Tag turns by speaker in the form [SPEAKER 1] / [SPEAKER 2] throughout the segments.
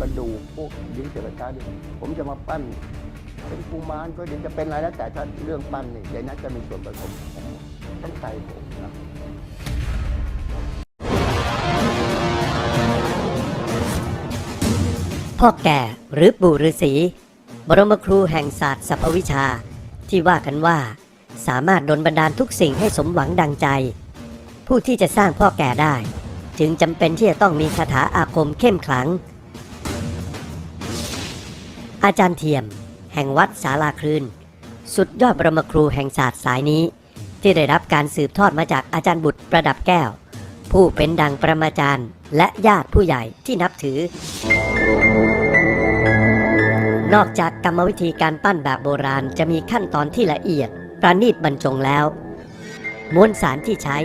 [SPEAKER 1] กระดูกพวกยิงเสกระจาดิผมจะมาปั้นเป็นกุมารก็เดี๋ยวจะเป็นอะไรแล้วแต่ถ้าเรื่องปั้นเนี่เดี๋ยนั้นจะมีส่วนผสมของต้งใจผมนะ
[SPEAKER 2] พ่อแก่หรือปู่ฤาษีบรมครูแห่งศาสตร์สัพวิชา ที่ว่ากันว่า สามารถดลบันดาลทุกสิ่งให้สมหวังดังใจ ผู้ที่จะสร้างพ่อแก่ได้ จึงจำเป็นที่จะต้องมีคาถาอาคมเข้มขลัง อาจารย์เทียม แห่งวัดสาลาคลืน สุดยอดบรมครูแห่งศาสตร์สายนี้ ที่ได้รับการสืบทอดมาจากอาจารย์บุตรประดับแก้ว ผู้เป็นดังประมาจารย์ และญาติผู้ใหญ่ที่นับถือ นอกจากกรรมวิธีการปั้นแบบโบราณจะมีขั้นตอนที่ละเอียด ประณีตบรรจงแล้วมวลสารที่ใช้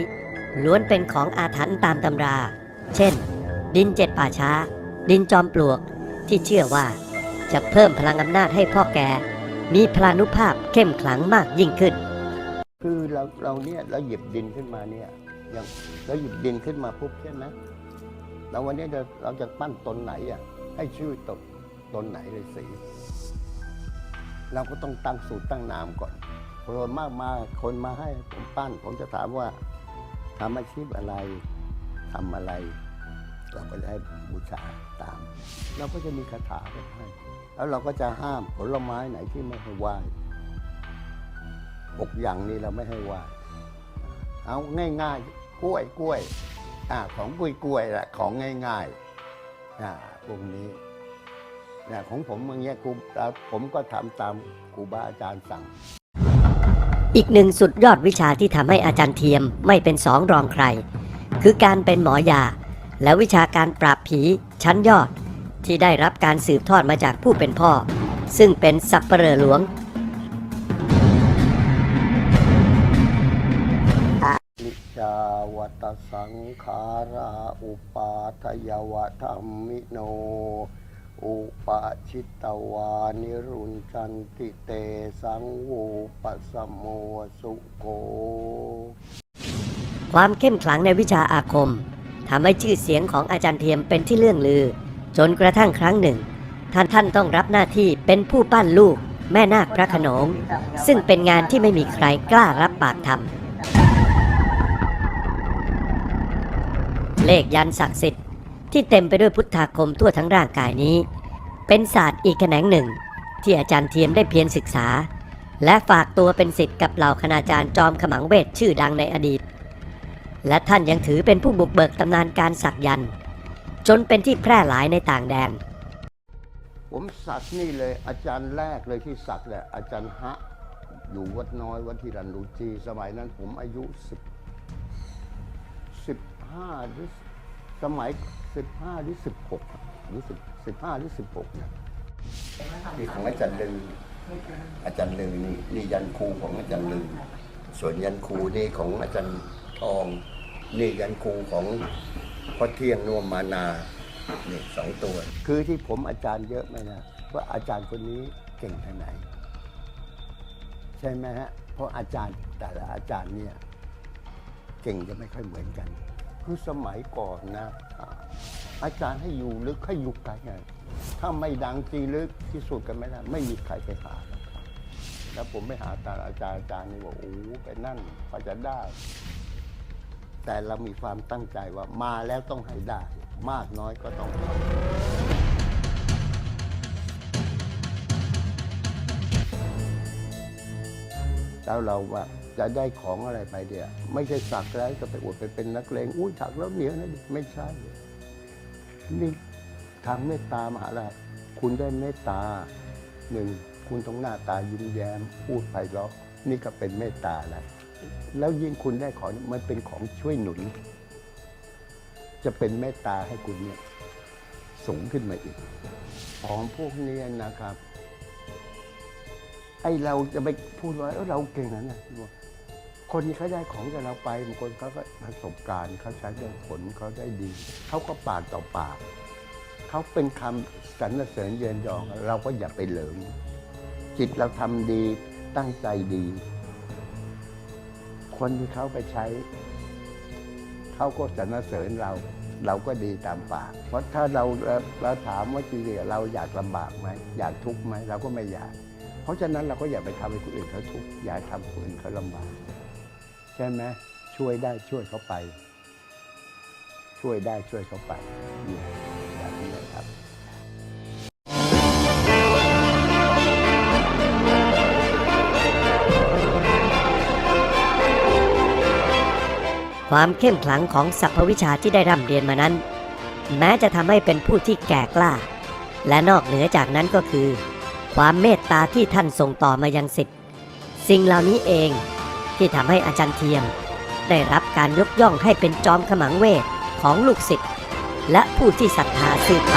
[SPEAKER 2] ล้วนเป็นของอาถรรพ์ตามตำรา เช่น ดินเจ็ดป่าช้า ดินจอมปลวกที่เชื่อว่า จะเพิ่มพลังอำนาจให้พ่อแกมีพลานุภาพเข้มขลังมากยิ่งขึ้น
[SPEAKER 1] คือเราเราเนี่ยเราหยิบดินขึ้นมาเนี่ยอย่างเราหยิบดินขึ้นมาปุ๊บใช่ไหมเราวันนี้เราจะปั้นตนไหนอะให้ชื่อตนตนไหนเลยสี เราก็ต้องตั้งสูตรตั้งนามก่อนพอมากมาคนมาให้ผมปั้น ผมจะถามว่าทำอาชีพอะไรทำอะไร เราก็จะให้บูชาตาม เราก็จะมีคาถาไปให้ แล้วเราก็จะห้ามผลไม้ไหนที่ไม่ให้ไหว้หกอย่างนี้เราไม่ให้ไหว่าเอาง่ายๆกล้วยกล้วยอ่าของกล้วยกล้วยแหละของง่ายๆอ่าพวกนี้นะของผมอย่างเงี้ยครูผมก็ทำตามครูบาอาจารย์สั่ง
[SPEAKER 2] อีกหนึ่งสุดยอดวิชาที่ทำให้อาจารย์เทียมไม่เป็นสองรองใคร คือการเป็นหมอยา และวิชาการปราบผีชั้นยอด ที่ได้รับการสืบทอดมาจากผู้เป็นพ่อ ซึ่งเป็นสับเปลอหลวง
[SPEAKER 1] นิจาวัตสังขาราอุปาทยวธรรมิโน อุปาชิตวานิรุนจันติเตสังวูปสมโมสุโก
[SPEAKER 2] ความเข้มขลังในวิชาอาคม ทำให้ชื่อเสียงของอาจารย์เทียมเป็นที่เลื่องลือ จนกระทั่งครั้งหนึ่ง ท่านท่านต้องรับหน้าที่เป็นผู้ปั้นลูก แม่นาคพระขนง ซึ่งเป็นงานที่ไม่มีใครกล้ารับปากทำเลขยันศักดิ์สิทธิ์ที่เต็มไปด้วยพุทธาคมทั่วทั้งร่างกายนี้ เป็นศาสตร์อีกแขนงหนึ่ง ที่อาจารย์เทียมได้เพียรศึกษา และฝากตัวเป็นศิษย์กับเหล่าคณาจารย์จอมขมังเวทชื่อดังในอดีต และท่านยังถือเป็นผู้บุกเบิกตำนานการสักยันต์จนเป็นที่แพร่หลายในต่างแดน
[SPEAKER 1] ผมสักนี่เลยอาจารย์แรกเลยที่สักแหละอาจารย์ฮะอยู่วัดน้อยวัดทีรันดูจี สมัยนั้นผมอายุสิบสิบห้าหรือสมัยสิบห้าหรือสิบหกหรือสิบสิบห้าหรือสิบหกเนี่ยนี่ของอาจารย์ลึงอาจารย์ลึงนี่นี่ยันครูของอาจารย์ลึงส่วนยันครูนี่ของอาจารย์ทอง นี่ยันครูของพ่อเที่ยงนวมมานานี่สองตัว คือที่ผมอาจารย์เยอะไหมนะว่าอาจารย์คนนี้เก่งทางไหน ใช่ไหมฮะเพราะอาจารย์แต่ละอาจารย์เนี่ย เก่งจะไม่ค่อยเหมือนกัน คือสมัยก่อนนะ อาจารย์ให้อยู่ลึกให้อยู่ไกลไงถ้าไม่ดังจริงลึกที่สุดกันไม่ได้ไม่มีใครไปหาแล้วผมไปหาตาอาจารย์อาจารย์นี่บอกโอ้ไปนั่นพอจะได้ แต่เรามีความตั้งใจว่ามาแล้วต้องให้ได้ มากน้อยก็ต้องทำแล้วเราว่าจะได้ของอะไรไปเดียวไม่ใช่สักแล้วจะไปอวดไปเป็นนักเลงอุ้ยสักแล้วเหนียวนะไม่ใช่นี่ทางเมตตามหาอะคุณได้เมตตาหนึ่งคุณต้องหน้าตายิ้มแย้มพูดไพเราะนี่ก็เป็นเมตตาแล้ว แล้วยิ่งคุณได้ของมันเป็นของช่วยหนุน จะเป็นเมตตาให้คุณเนี่ยสูงขึ้นมาอีก ของพวกนี้นะครับ ไอเราจะไปพูดว่าเอ้าเราเก่งนั้นนะคนที่เขาได้ของจากเราไปบางคนเขาก็ประสบการณ์เขาใช้ได้ผลเขาได้ดีเขาก็ปากต่อปากเขาเป็นคำสรรเสริญเยินยองเราก็อย่าไปเหลิงจิตเราทำดีตั้งใจดี คนที่เขาไปใช้ เขาก็สรรเสริญเรา เราก็ดีตามปาก เพราะถ้าเราเราถามว่าจริงๆเราอยากลำบากไหมอยากทุกข์ไหมเราก็ไม่อยาก เพราะฉะนั้นเราก็อย่าไปทำให้คนอื่นเขาทุกข์อย่าทำคนอื่นเขาลำบาก ใช่ไหมช่วยได้ช่วยเขาไป ช่วยได้ช่วยเขาไป
[SPEAKER 2] ความเข้มขลังของสรรพวิชาที่ได้ร่ำเรียนมานั้น แม้จะทำให้เป็นผู้ที่แก่กล้า และนอกเหนือจากนั้นก็คือ ความเมตตาที่ท่านส่งต่อมายังสิทธิ์สิ่งเหล่านี้เองที่ทำให้อาจารย์เทียม ได้รับการยกย่องให้เป็นจอมขมังเวทของลูกศิษย์และผู้ที่ศรัทธาสืบไป